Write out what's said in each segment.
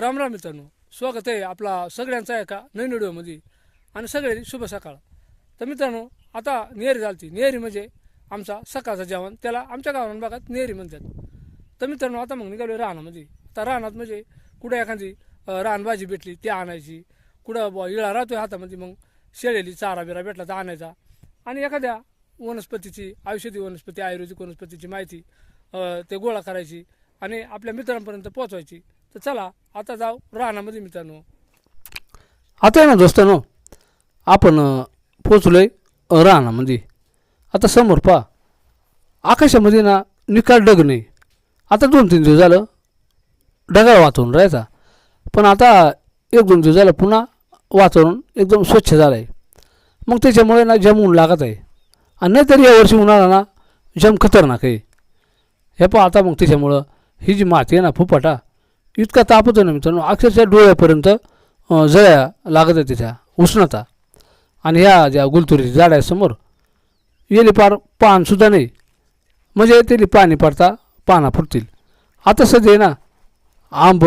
राम राम मित्रांनो स्वागत आहे आपला सगळ्यांचा एका नवीन व्हिडिओमध्ये. आणि सगळ्यांनी शुभ सकाळ. तर मित्रांनो आता नेहरी झालती. नेहरी म्हणजे आमचा सकाळचं जेवण. त्याला आमच्या गावान भागात नेहरी म्हणतात. तर मित्रांनो आता मग निघालो रानामध्ये. आता राहण्यात म्हणजे कुठं एखादी रानभाजी भेटली ती आणायची. कुठं बुवा इळा राहतोय हातामध्ये मग शेळेली चारा बिरा भेटला तर आणायचा. आणि एखाद्या वनस्पतीची औषधी वनस्पती आयुर्वेदिक वनस्पतीची माहिती ते गोळा करायची आणि आपल्या मित्रांपर्यंत पोहोचवायची. तर चला आता जाऊ. रानामध्ये मित्रांनो. आता आहे ना दोस्तानो आपण पोचलो आहे रानामध्ये. आता समोर पहा आकाशामध्ये ना निकाल डग नाही आता दोन तीन दिवस झालं ढगाळ वातावरण राहायचा. पण आता एक दोन दिवस झालं पुन्हा वातावरण एकदम स्वच्छ झालं आहे मग त्याच्यामुळे ना जम ऊन लागत आहे. आणि नाहीतरी यावर्षी उन्हाळा ना जम खतरनाक आहे. हे पहा आता मग त्याच्यामुळं ही जी माती आहे ना फुपाटा इतका ताप होतो ना मित्रांनो. अक्षरशः डोळ्यापर्यंत जळ्या लागत आहे त्याच्या उष्णता. आणि ह्या ज्या गुलतुरीच्या झाड आहे समोर येली पार पानसुद्धा नाही. म्हणजे त्याला पाणी पडता पाना फुटतील. आता सध्या आहे ना आंब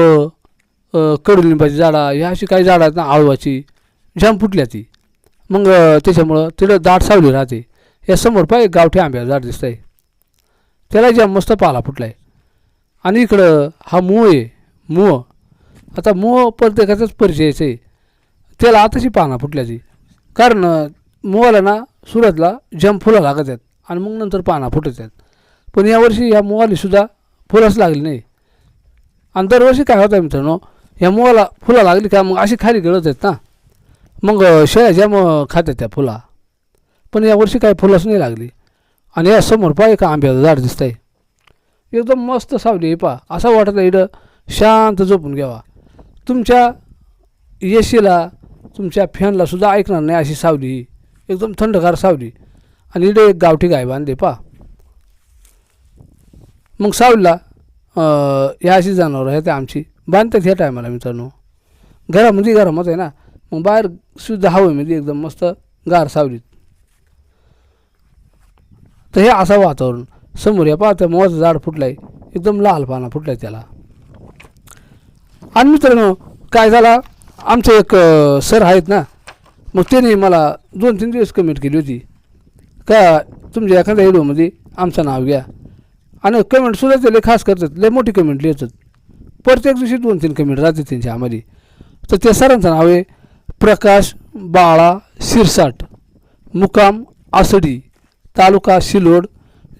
कडुलिंबाची झाडं ह्या अशी काही झाडं आहेत ना आळवाची जाम फुटल्या ती. मग त्याच्यामुळं तिथं दाट सावली राहते. या समोर पाय गावठी आंब्या झाड दिसत आहे त्याला जाम मस्त पाला फुटला आहे आणि इकडं हा मूळ आहे. मोह. आता मोह प्रत्येकाचाच परिचयच आहे. त्याला आताशी पाना फुटल्याची. कारण मुवाला ना सुरतला जम फुलं लागत आहेत आणि मग नंतर पाना फुटत आहेत. पण यावर्षी या मुवालीसुद्धा फुलंच लागली नाही. आणि दरवर्षी काय होतं मित्रांनो या मुहाला फुलं लागली का मग अशी खाली गळत आहेत ना. मग शेळ्या जम खात्यात त्या फुला. पण यावर्षी काय फुलंच नाही लागली. आणि या समोर पहा एका आंब्याचं झाड दिसतंय. आहे एकदम मस्त सावली आहे पहा. असं वाटत आहे इथं शांत झोपून घ्यावा. तुमच्या येशीला तुमच्या फॅनला सुद्धा ऐकणार नाही अशी सावली. एकदम थंडगार सावली. आणि इकडे एक गावठी गाय बांधते पा मग सावलीला ह्या अशी जनावरं आहेत आमची. बांधतात ह्या टायमाला मित्रांनो. घरामध्ये म्हणजे घरामत आहे ना. मग बाहेर सुद्धा हवेमध्ये एकदम मस्त गार सावलीत. तर हे असं वातावरण. समोर या पहा त्या झाड फुटलं आहे एकदम लाल पाना फुटला आहे त्याला. आणि मित्रांनो काय झाला? आमचे एक सर आहेत ना मग त्यांनी मला दोन तीन दिवस कमेंट केली होती. का तुमच्या एखाद्या व्हिडिओमध्ये आमचं नाव घ्या. आणि कमेंटसुद्धा ते लय खास करतात लय मोठी कमेंट लिहितात. प्रत्येक दिवशी दोन तीन कमेंट राहते त्यांच्या आम्हाला. तर त्या सरांचं नाव आहे प्रकाश बाळा शिरसाट मुकाम आसडी तालुका शिलोड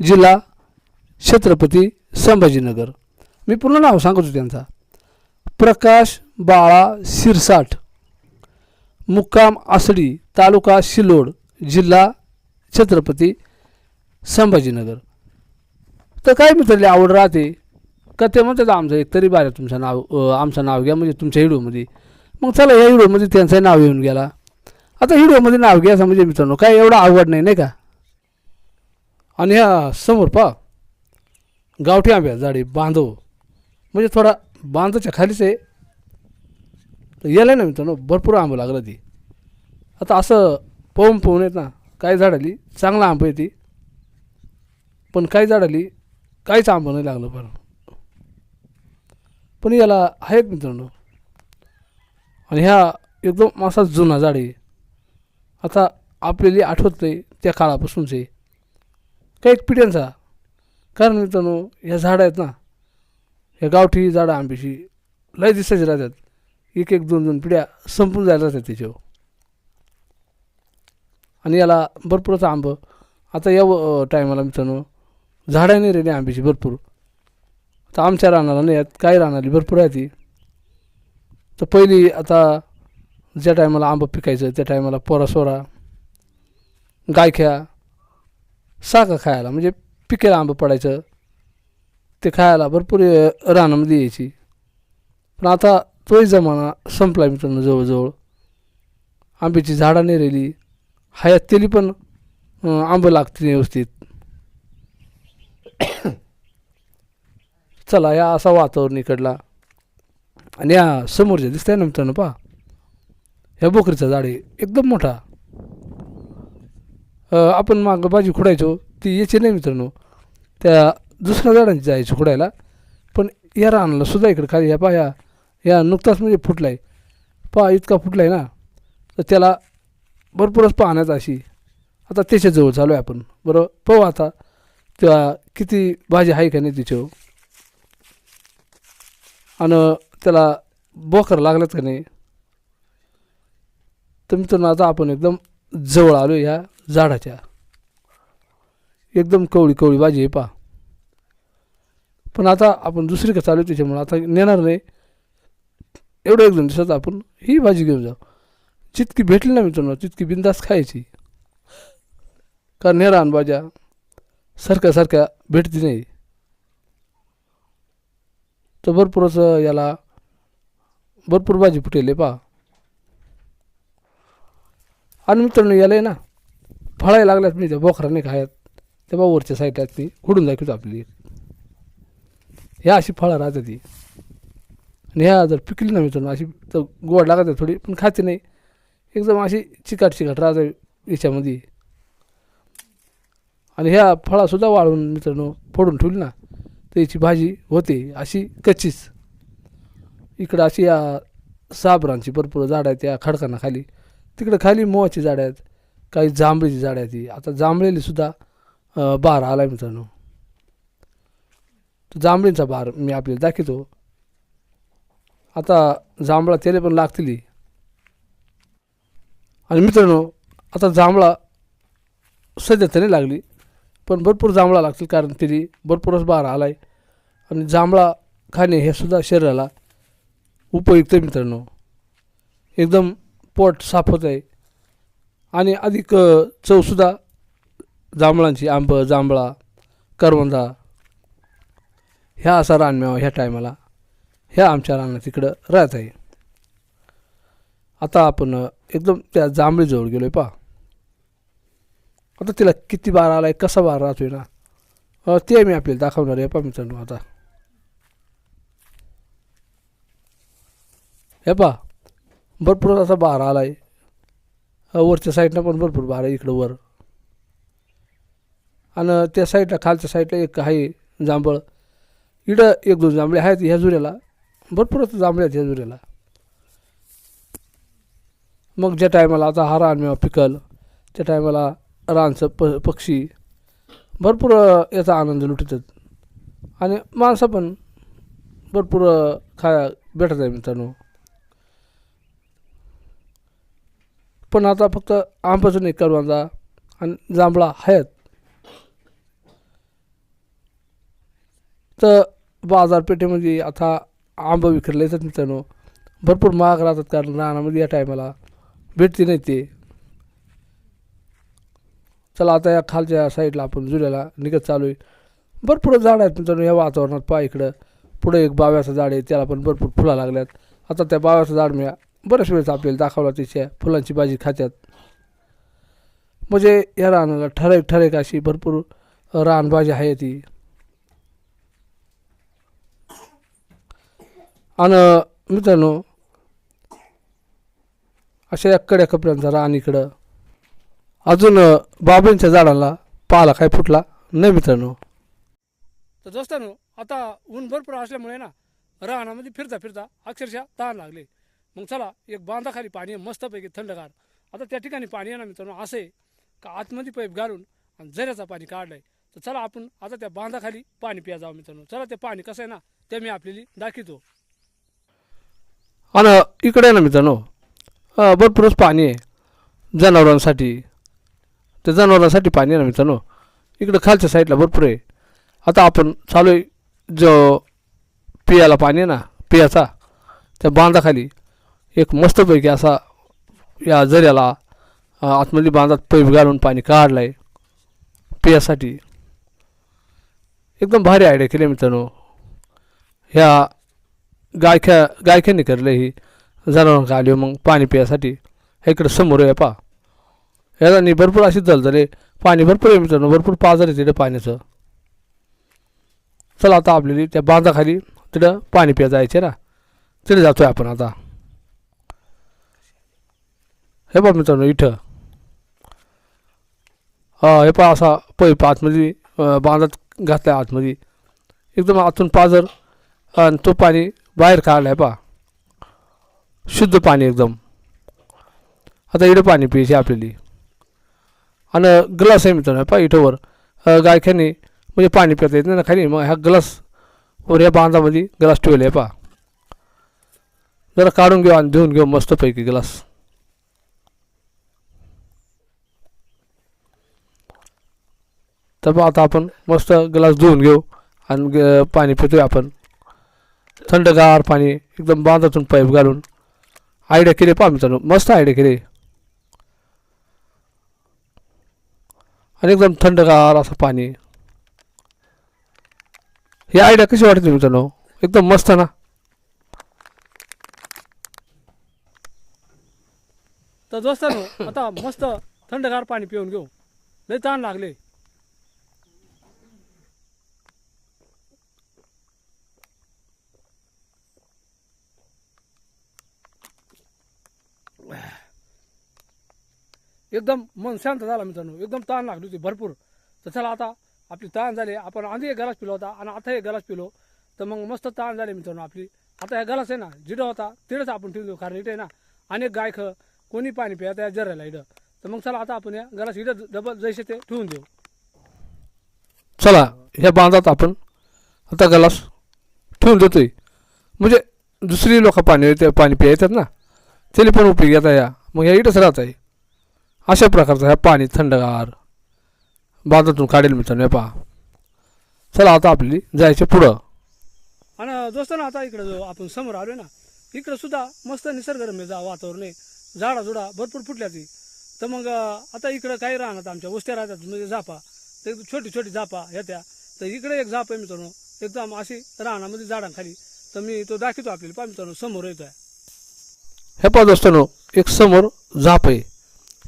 जिल्हा छत्रपती संभाजीनगर. मी पूर्ण नाव सांगतो त्यांचा. प्रकाश बाळा शिरसाट. मुक्काम आसडी तालुका शिलोड जिल्हा छत्रपती संभाजीनगर. तर काय मित्रांनी आवड राहते. का ते म्हणतात आमचं एक तरी बारे तुमचं नाव आमचं नाव घ्या म्हणजे तुमच्या व्हिडिओमध्ये मग चला या व्हिडिओमध्ये त्यांचं नाव येऊन गेला. आता व्हिडिओमध्ये नाव घ्यायचं म्हणजे मित्रांनो काय एवढं आवड नाही नाही का? आणि ह्या समोर पहा गावठी आंब्या झाडी बांधव. म्हणजे थोडा बांधच्या खालीच आहे. तर यायला ना मित्रांनो भरपूर आंबं लागलं ती. आता असं पाहून पोहून येत ना काही झाडाली चांगला आंबं आहे ती. पण काही झाडाली काहीच आंबं नाही लागलं बरं. पण याला आहेत मित्रांनो. आणि ह्या एकदम असा जुना झाड आहे. आता आपल्याला आठवत नाही त्या काळापासूनचे. काही पिढ्यांचा. कारण मित्रांनो ह्या झाडं आहेत ना हे गावठी झाडं आंब्याची लय दिसायची राहतात. एक एक दोन दोन पिढ्या संपून जायला राहतात त्याच्यावर. आणि याला भरपूरच आंब. आता या टायमाला मित्रांनो झाडं नाही राहिली आंब्याची भरपूर. आता आमच्या रानाला नाही आहेत काही रानाली भरपूर आहे ती. तर पहिली आता ज्या टायमाला आंबं पिकायचं त्या टायमाला पोरासोरा गायख्या साखा खायला म्हणजे पिकेला आंबं पडायचं. ते खायला भरपूर रानामध्ये यायची. पण आता तोही जमाना संपला मित्रांनो जवळजवळ. आंब्याची झाडं नाही राहिली हयात तेली पण आंबं लागते व्यवस्थित. चला या असा वातावरण इकडला. आणि या समोरच्या दिसतंय ना मित्रांनो पहा. ह्या बोकरीचा झाड आहे एकदम मोठा. आपण मागं भाजी खुडायचो ती याची नाही मित्रांनो. त्या दुसऱ्या झाडांची जायची खुडायला पण या रानाला सुद्धा इकडे खाली या पहा या या नुकताच म्हणजे फुटला आहे पहा इतका फुटला आहे ना. तर त्याला भरपूरच पाहण्यात अशी. आता त्याच्याजवळ चालू आहे आपण. बरं पाहू आता. त्या किती भाजी आहे का नाही तिच्यावर आणि त्याला बोकर लागल्यात का नाही? तर मित्रांनो आता आपण एकदम जवळ आलो ह्या झाडाच्या. एकदम कवळी कवळी भाजी आहे पा. पण आता आपण दुसरी का चालू आहे त्याच्यामुळे आता नेणार नाही. एवढं एक दोन दिवसात आपण ही भाजी घेऊन जाऊ. जितकी भेटली ना मित्रांनो तितकी बिंदास खायची. का नेरा आणि भाज्या सारख्या सारख्या भेटती नाही. तर भरपूरच याला भरपूर भाजी फुटेल पा आणि मित्रांनो याला आहे ना फळायला लागल्यात मी त्या बोखराने खायत त्या बावरच्या साईडला ती खुडून दाखवतो आपली ह्या अशी फळं राहतात ती आणि ह्या जर पिकली ना मित्रांनो अशी तर गोड लागते थोडी पण खाते नाही. एकदम अशी चिकाट चिकाट राहते याच्यामध्ये. आणि ह्या फळासुद्धा वाळून मित्रांनो फोडून ठेवली ना तर याची भाजी होते अशी कच्चीच. इकडं अशी या साबरांची भरपूर झाडं आहेत या खडकांना खाली तिकडं खाली मोहाची झाडं आहेत काही जांभळीची झाडं आहेत ती आता जांभळेलीसुद्धा बार आला आहे मित्रांनो. तर जांभळींचा बार मी आपल्याला दाखवतो. आता जांभळा त्याला पण लागतील. आणि मित्रांनो आता जांभळा सध्या तरी लागली पण भरपूर जांभळा लागतील कारण तिने भरपूरच बार आला आहे आणि जांभळा खाणे हे सुद्धा शरीराला उपयुक्त आहे मित्रांनो. एकदम पोट साफ होत आहे. आणि अधिक चवसुद्धा जांभळांची आंब जांभळा करवंदा ह्या असा रानमेवा ह्या टायमाला. ह्या आमच्या रानात तिकडं राहत आहे. आता आपण एकदम त्या जांभळीजवळ गेलो आहे पा आता तिला किती बार आला आहे कसा बार राहतो आहे ना ते मी आपल्याला दाखवणार आहे पा मित्रांनो आता. हे पा भरपूर असा बार आला आहे वरच्या साईडनं पण भरपूर बार आहे इकडं वर. आणि त्या साईडला खालच्या साईडला एक आहे जांभळ. इडं एक दोन जांभळे आहेत ह्या जुऱ्याला भरपूरच जांभळे आहेत ह्या जुऱ्याला मग ज्या टायमाला आता हा रानमेवा पिकल त्या टायमाला रानचं प पक्षी भरपूर याचा आनंद लुटतात. आणि माणसं पण भरपूर खा भेटत आहे मित्रांनो. पण आता फक्त आंबाचं नाही करवांदा आणि जांभळा आहेत. तर बाजारपेठेमध्ये आता आंबा विकले येतात मित्रांनो. भरपूर महाग राहतात कारण रानामध्ये या टायमाला भेटते नाही ते. चला आता या खालच्या साईडला आपण जुल्याला निघत चालू आहे भरपूर झाड आहेत मित्रांनो या वातावरणात पहा इकडं. पुढे एक बाव्याचं झाड आहे त्याला पण भरपूर फुलं लागल्यात. आता त्या बाव्याचं झाड मी बऱ्याच वेळेस आपल्याला दाखवला तिच्या फुलांची भाजी खात्यात. म्हणजे या रानाला ठराविक ठराविक अशी भरपूर रानभाजी आहे ती. आणि मित्रांनो अशा एकड्या कपड्यांचा रान इकडं. अजून बाबांच्या झाडाला पाला काय फुटला? नाही मित्रांनो. तर दोस्तांनो आता ऊन भरपूर असल्यामुळे ना रानामध्ये फिरता फिरता अक्षरशः तहान लागले. मग चला एक बांधाखाली पाणी आहे मस्तपैकी थंडगार. आता त्या ठिकाणी पाणी आहे ना मित्रांनो असं आहे का आतमध्ये पाईप घालून आणि झऱ्याचा पाणी काढलंय. तर चला आपण आता त्या बांधाखाली पाणी प्या जाऊ मित्रांनो. चला ते पाणी कसं आहे ना ते मी आपल्याला दाखवतो. आणि इकडे आहे ना मित्रांनो भरपूरच पाणी आहे जनावरांसाठी. त्या जनावरांसाठी पाणी आहे ना मित्रांनो इकडं खालच्या साईडला भरपूर आहे. आता आपण चालू आहे जो पियाला पाणी आहे ना पियाचा त्या बांधाखाली एक मस्तपैकी असा या जऱ्याला अं, आतमध्ये बांधात पैप घालून पाणी काढलं आहे पियासाठी. एकदम भारी आयडिया केली मित्रांनो. ह्या गायख्या गायख्याने करलं ही. जनावरांना आली मग पाणी पिण्यासाठी हे इकडं समोर आहे पा. ह्याला भरपूर अशी दलदले पाणी भरपूर आहे मित्रांनो. भरपूर पाजर आहे तिथं पाण्याचं. चला आता आपल्याला त्या बांधाखाली तिथं पाणी पिया जायचे ना. तिकडे जातोय आपण आता. हे पहा मित्रांनो इथं. हा हे पहा असा पैप आतमध्ये बांधात घातला आतमध्ये. एकदम आतून पाजर आणि तो पाणी बाहेर काढला आहे पा शुद्ध पाणी एकदम. आता इडं पाणी प्यायची आपल्याला. आणि ग्लास आहे मित्रांनो पा इटोवर गायख्याने म्हणजे पाणी पिता येत नाही ना खाली. मग ह्या ग्लास वर या बांधामध्ये ग्लास ठेवले आहे पा जरा काढून घेऊ आणि धुवून घेऊ मस्तपैकी ग्लास तर मग आता आपण मस्त ग्लास धुवून घेऊ आणि ग- पाणी पितोय आपण. थंडगार पाणी एकदम बांधातून पाईप घालून. आयडिया केली पहा मित्रांनो मस्त आयडिया केली. आणि एकदम थंडगार असं पाणी. ही आयडिया कशी वाटते मित्रांनो? एकदम मस्त ना? तर दोस्तांनो आता मस्त थंडगार पाणी पिऊन घेऊ. लय ताण लागले. एकदम मन शांत झाला मित्रांनो. एकदम ताण लागली होती भरपूर. तर चला आता आपली ताण झाली. आपण आधी एक गलास पिलो होता आणि आता एक गलास पिलो. तर मग मस्त ताण झाली मित्रांनो आपली. आता हा गलास आहे ना जिडं होता तिडंच आपण ठेवून देऊ. कारण इथे आहे ना अनेक गायक कोणी पाणी प्या त्या जरायला इडं तर मग चला आता आपण या गलास इडं डबल जैसे ते ठेवून देऊ. चला ह्या बांधात आपण आता ग्लास ठेवून देतोय. म्हणजे दुसरी लोक पाणी ते पाणी प्यायतात येतात ना. त्याला पण उपयोग येता या मग या इथंच राहत आहे. अशा प्रकारचं ह्या पाणी थंडगार बांधातून काढेल मित्रांनो हे पहा. चला आता आपली जायचे पुढं. आणि दोस्तांना आता इकडं जो आपण समोर आलो ना इकडं सुद्धा मस्त निसर्गरम्य जा वातावरण आहे. झाडा झुडा भरपूर फुटल्या ती तर मग आता इकडं काही राहणार आमच्या वस्त्या राहतात म्हणजे झापा. तर एकदम छोटी छोटी झापा येत्या. तर इकडे एक झाप आहे मित्रांनो एकदम अशी रानामध्ये झाडांखाली. तर मी तो दाखवतो आपल्याला पहा मित्रांनो समोर येतोय. हे पहा दोस्तांनो एक समोर झाप आहे.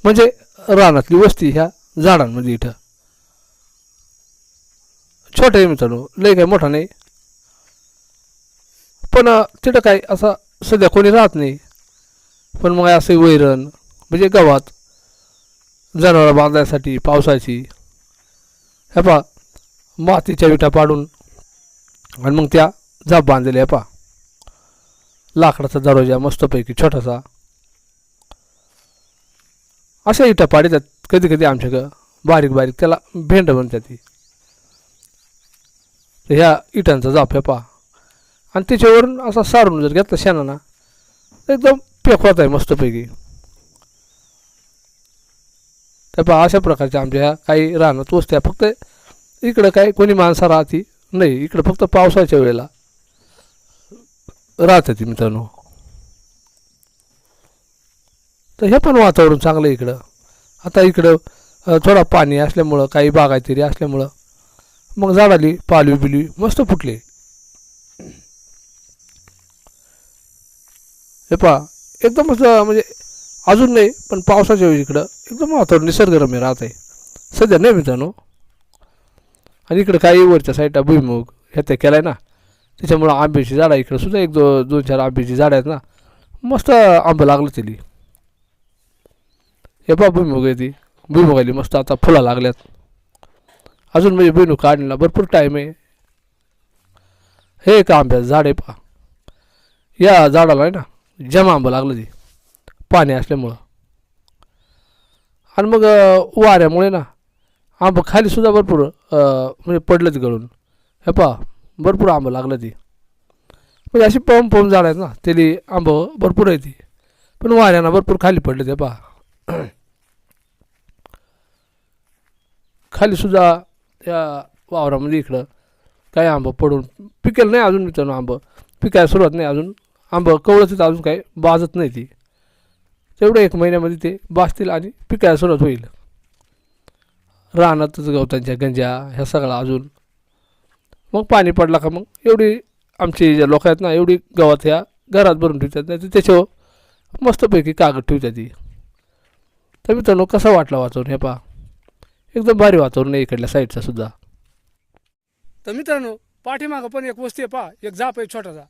म्हणजे रानातली वस्ती ह्या झाडांमध्ये इथं. छोटं आहे मित्रांनो लय काय मोठा नाही. पण तिथं काय असा सध्या कोणी राहत नाही. पण मग असं वैरण म्हणजे गावात जनावरं बांधायसाठी पावसाची. हे पहा मातीच्या विटा पाडून आणि मग त्या जाप बांधलेल्या पा पहा. लाकडाचा दरवाजा मस्तपैकी छोटासा. अशा इटा पाडतात कधी कधी आमच्याकडं बारीक बारीक त्याला भेंड म्हणतात ती तर ह्या इटांचा जाफ्या पहा. आणि त्याच्यावरून असा सारून जर घेतला शेणाना एकदम पेकवत आहे मस्तपैकी. त्या पहा अशा प्रकारच्या आमच्या ह्या काही राहणार वस्त्या फक्त इकडं काय कोणी माणसं राहती नाही. इकडं फक्त पावसाच्या वेळेला राहते ती मित्रांनो. तर हे पण वातावरण चांगलं आहे इकडं. आता इकडं थोडा पाणी असल्यामुळं काही बागायतरी असल्यामुळं मग झाडाली पालवी बिलवी मस्त फुटली. हे पहा एकदमच मस्त म्हणजे अजून नाही पण पावसाच्या वेळी इकडं एकदम वातावरण निसर्गरम्य राहत आहे सध्या नाही मित्रांनो. आणि इकडं काही वरच्या साईडला भुईमुग ह्या त्या केलाय ना. त्याच्यामुळं आंब्याची झाडं इकडं सुद्धा एक दो दोन चार आंब्याची झाडं आहेत ना. मस्त आंबं लागलं त्याली. हे पहा भुईमुग आहे ती. भुईमुग आली मस्त आता फुला लागल्यात. अजून म्हणजे भुईमुग काढण्याला भरपूर टाईम आहे. हे का आंब्याचं झाड आहे पहा. या झाडाला आहे ना जमा आंबं लागलं ती. पाणी असल्यामुळं. आणि मग वाऱ्यामुळे ना आंबं खालीसुद्धा भरपूर म्हणजे पडलं ती गळून. हे पहा भरपूर आंबं लागलं ती. म्हणजे अशी पम पम झाड आहेत ना त्याली आंबं भरपूर आहे ती. पण वाऱ्यानं भरपूर खाली पडले ते पहा. खाली सुद्धा त्या वावरामध्ये इकडं काही आंबं पडून पिकेल नाही अजून मित्रांनो आंबं. पिकायला सुरुवात नाही अजून. आंबं कवळतच अजून काही बाजत नाही ती. तेवढं एक महिन्यामध्ये ते बाजतील आणि पिकायला सुरुवात होईल. रानातच गवतांच्या गंजा ह्या सगळा अजून. मग पाणी पडला का मग एवढी आमची ज्या लोक आहेत ना एवढी गवत ह्या घरात भरून ठेवतात नाही तर त्याच्यावर मस्तपैकी कागद ठेवतात ती. तर मित्रांनो कसा वाटला वातावरण हे पहा. एकदम भारी वातावरण आहे इकडल्या साईडचा सुद्धा. तर मित्रांनो पाठीमागं पण एक वस्ती आहे पहा. एक जाप आहे छोटासा.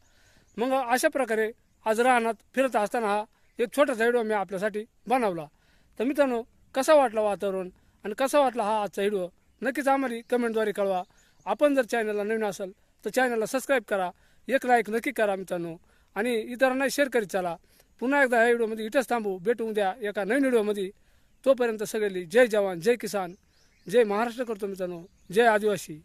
मग अशा प्रकारे आज राहनात फिरत असताना हा एक छोटासा व्हिडिओ मी आपल्यासाठी बनवला. तर मित्रांनो कसा वाटला वातावरण आणि कसा वाटला हा आजचा व्हिडिओ? नक्कीच आम्हाला कमेंटद्वारे कळवा. आपण जर चॅनलला नवीन असाल तर चॅनलला सबस्क्राईब करा. एक लाईक नक्की करा मित्रांनो. आणि इतरांना शेअर करीत चला. पुन्हा एकदा ह्या व्हिडिओमध्ये इथंच थांबू भेटू उद्या एका नवीन व्हिडिओमध्ये. तोपर्यंत सगळी जय जवान जय किसान जय महाराष्ट्र करतो मित्रांनो जय आदिवासी.